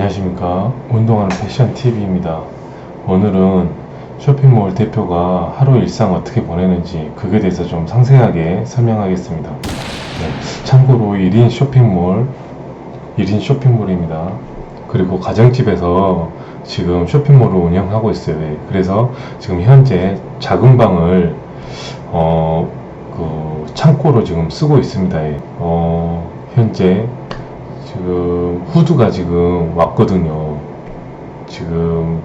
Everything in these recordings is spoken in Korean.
안녕하십니까 운동하는 패션 TV입니다. 오늘은 쇼핑몰 대표가 하루 일상 어떻게 보내는지 그에 대해서 좀 상세하게 설명하겠습니다. 네, 참고로 1인 쇼핑몰 1인 쇼핑몰입니다. 그리고 가정집에서 지금 쇼핑몰을 운영하고 있어요. 네, 그래서 지금 현재 작은 방을 어, 그 창고로 지금 쓰고 있습니다. 예. 어, 현재 지금 후드가 지금 왔거든요. 지금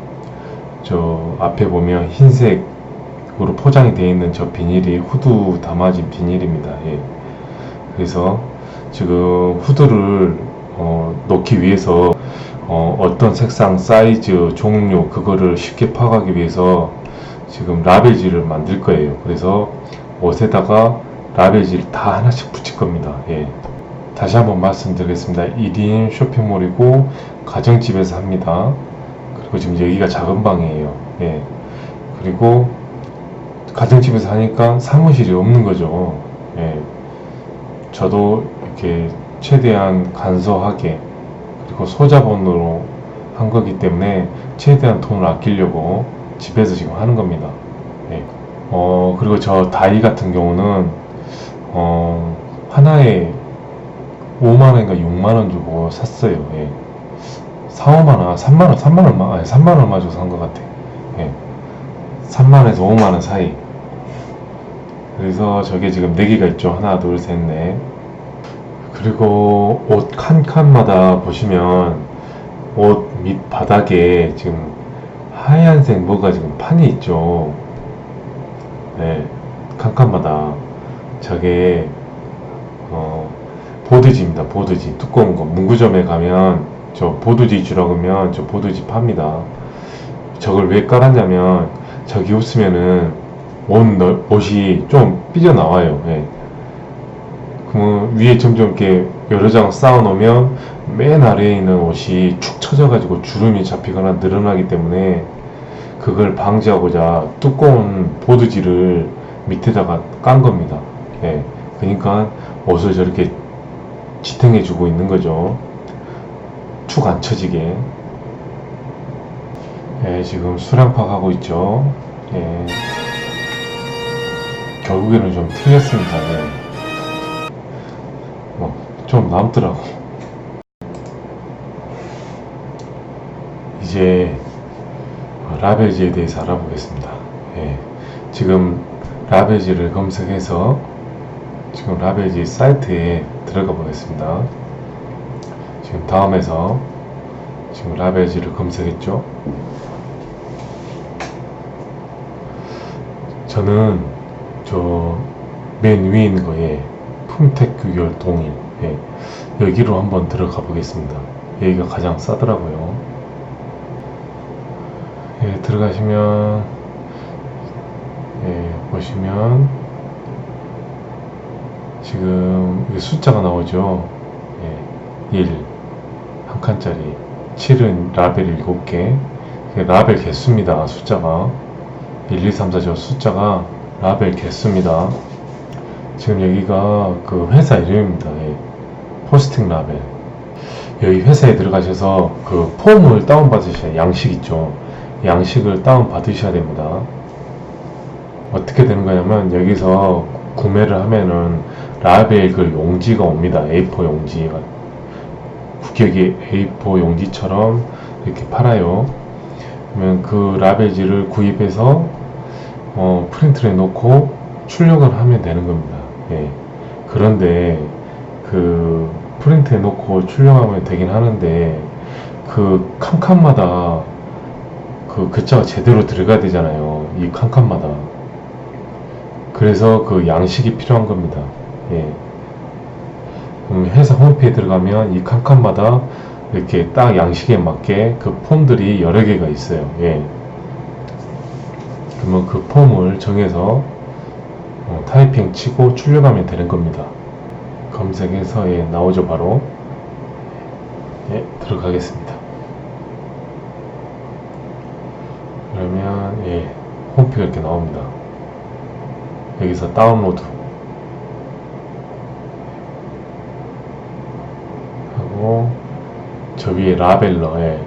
저 앞에 보면 흰색으로 포장이 되어 있는 저 비닐이 후드 담아진 비닐입니다. 예. 그래서 지금 후드를 어, 넣기 위해서 어, 어떤 색상, 사이즈, 종류 그거를 쉽게 파악하기 위해서 지금 라벨지를 만들 거예요. 그래서 옷에다가 라벨지를 다 하나씩 붙일 겁니다. 예. 다시 한번 말씀드리겠습니다. 1인 쇼핑몰이고 가정집에서 합니다. 그리고 지금 여기가 작은 방이에요. 예. 그리고 가정집에서 하니까 사무실이 없는 거죠. 예. 저도 이렇게 최대한 간소하게 그리고 소자본으로 한 거기 때문에 최대한 돈을 아끼려고 집에서 지금 하는 겁니다. 예. 어, 그리고 저 다이 같은 경우는 어, 하나에 5만원인가 6만원 주고 샀어요. 예. 4, 5만원, 3만원, 3만원, 아니 3만원 마저 산것 같아. 예. 3만원에서 5만원 사이. 그래서 저게 지금 4개가 있죠. 하나, 둘, 셋, 넷. 그리고 옷 칸 칸마다 보시면 옷 밑 바닥에 지금 하얀색 뭐가 지금 판이 있죠. 네. 칸칸마다 저게 어, 보드지입니다. 보드지 두꺼운 거 문구점에 가면 저 보드지 주라고 하면 저 보드지 팝니다. 저걸 왜 깔았냐면 저기 없으면은 옷 넓- 옷이 좀 삐져 나와요. 예. 그러면 위에 점점 이렇게 여러 장 쌓아 놓으면 맨 아래에 있는 옷이 축 처져 가지고 주름이 잡히거나 늘어나기 때문에 그걸 방지하고자 두꺼운 보드지를 밑에다가 깐 겁니다. 예. 그러니까 옷을 저렇게 지탱해 주고 있는 거죠. 축 안 처지게. 예, 지금 수량파 하고 있죠. 예. 결국에는 좀 틀렸습니다. 예. 뭐, 좀 남더라고. 이제 라벨지에 대해서 알아보겠습니다. 예. 지금 라벨지를 검색해서 지금 라벨지 사이트에 들어가 보겠습니다. 지금 다음에서 지금 라벨지를 검색했죠. 저는 저 맨 위에 있는 거에 품택 규결 동일 예. 여기로 한번 들어가 보겠습니다. 여기가 가장 싸더라고요. 예, 들어가시면 예, 보시면 지금 숫자가 나오죠. 예, 1, 한 칸짜리. 7은 라벨 7개. 이게 라벨 개수입니다. 숫자가. 1, 2, 3, 4, 저 숫자가 라벨 개수입니다. 지금 여기가 그 회사 이름입니다. 예. 포스팅 라벨. 여기 회사에 들어가셔서 그 폼을 다운받으셔야 양식 있죠. 양식을 다운받으셔야 됩니다. 어떻게 되는 거냐면 여기서 구매를 하면은 라벨 그 용지가 옵니다. A4 용지가 규격이 A4 용지처럼 이렇게 팔아요. 그러면 그 라벨지를 구입해서 어, 프린트를 놓고 출력을 하면 되는 겁니다. 예. 그런데 그 프린트에 놓고 출력하면 되긴 하는데 그 칸칸마다 그 글자가 제대로 들어가야 되잖아요. 이 칸칸마다. 그래서 그 양식이 필요한 겁니다. 예. 회사 홈페이지에 들어가면 이 칸칸마다 이렇게 딱 양식에 맞게 그 폼들이 여러 개가 있어요. 예. 그러면 그 폼을 정해서 어, 타이핑 치고 출력하면 되는 겁니다. 검색해서 예, 나오죠 바로. 예, 들어가겠습니다. 그러면 예, 홈페이지가 이렇게 나옵니다. 여기서 다운로드 하고 저 위에 라벨러, 예.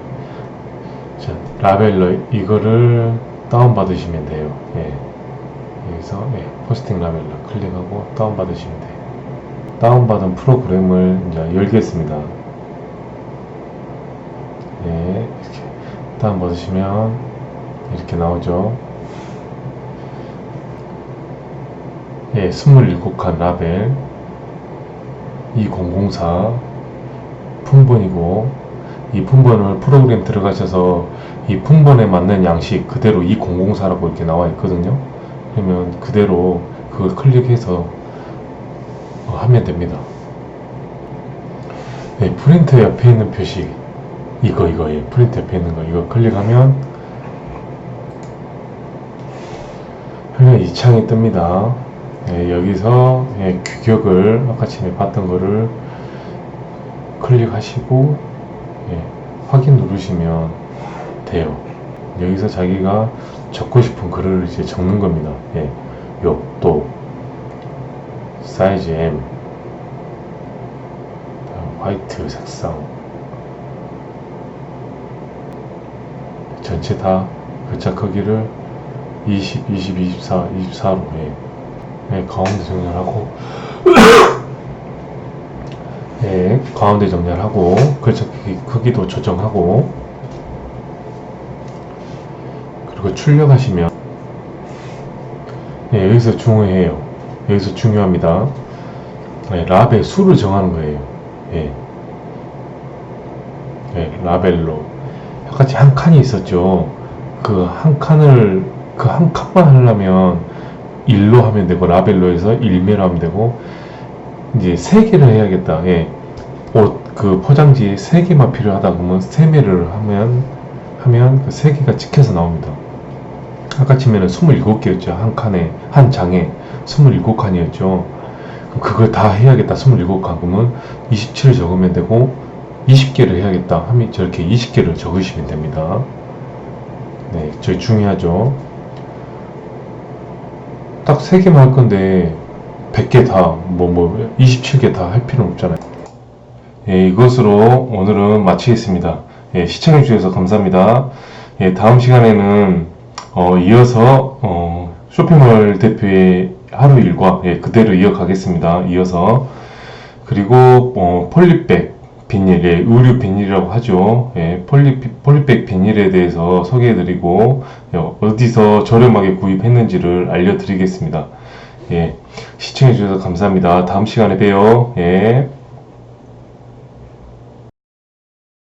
자, 라벨러, 이거를 다운 받으시면 돼요. 예. 여기서, 예, 포스팅 라벨러 클릭하고 다운 받으시면 돼요. 다운 받은 프로그램을 이제 열겠습니다. 예, 이렇게 다운 받으시면 이렇게 나오죠. 예, 27칸 라벨 2004 품번이고 이 품번을 프로그램 들어가셔서 이 품번에 맞는 양식 그대로 2004라고 이렇게 나와 있거든요. 그러면 그대로 그걸 클릭해서 어, 하면 됩니다. 네, 프린터 옆에 있는 표시 이거 이거 예, 프린터 옆에 있는 거 이거 클릭하면 화면 이 창이 뜹니다. 예, 여기서 예, 규격을 아까 전에 봤던 거를 클릭하시고 예, 확인 누르시면 돼요. 여기서 자기가 적고 싶은 글을 이제 적는 겁니다. 예, 욕도 사이즈 M 화이트 색상 전체 다 글자 크기를 20, 20, 24, 24로 해. 네, 가운데 정렬하고 네, 가운데 정렬하고 글자 크기, 크기도 조정하고 그리고 출력하시면 네, 여기서 중요해요. 여기서 중요합니다. 네, 라벨 수를 정하는 거예요. 예. 네, 라벨로 똑같이 한 칸이 있었죠. 그 한 칸을 그 한 칸만 하려면 1로 하면 되고 라벨로 해서 1매로 하면 되고 이제 세 개를 해야겠다. 예. 옷그 포장지 세 개만 필요하다 그러면 세 매를 하면 하면 그세 개가 찍혀서 나옵니다. 아까 치면은 27개였죠. 한 칸에 한 장에 27칸이었죠. 그걸 다 해야겠다. 27칸 그러면 27을 적으면 되고 20개를 해야겠다 하면 저렇게 20개를 적으시면 됩니다. 네, 제일 중요하죠. 딱 3개만 할 건데 100개 다, 뭐, 뭐, 27개 다 할 필요는 없잖아요. 예, 이것으로 오늘은 마치겠습니다. 예, 시청해주셔서 감사합니다. 예, 다음 시간에는, 어, 이어서, 어, 쇼핑몰 대표의 하루 일과, 예, 그대로 이어가겠습니다. 이어서. 그리고, 어, 폴리백, 비닐, 예, 의류 비닐이라고 하죠. 예, 폴리, 폴리백 비닐에 대해서 소개해드리고, 예, 어디서 저렴하게 구입했는지를 알려드리겠습니다. 예, 시청해주셔서 감사합니다. 다음 시간에 봬요. 예.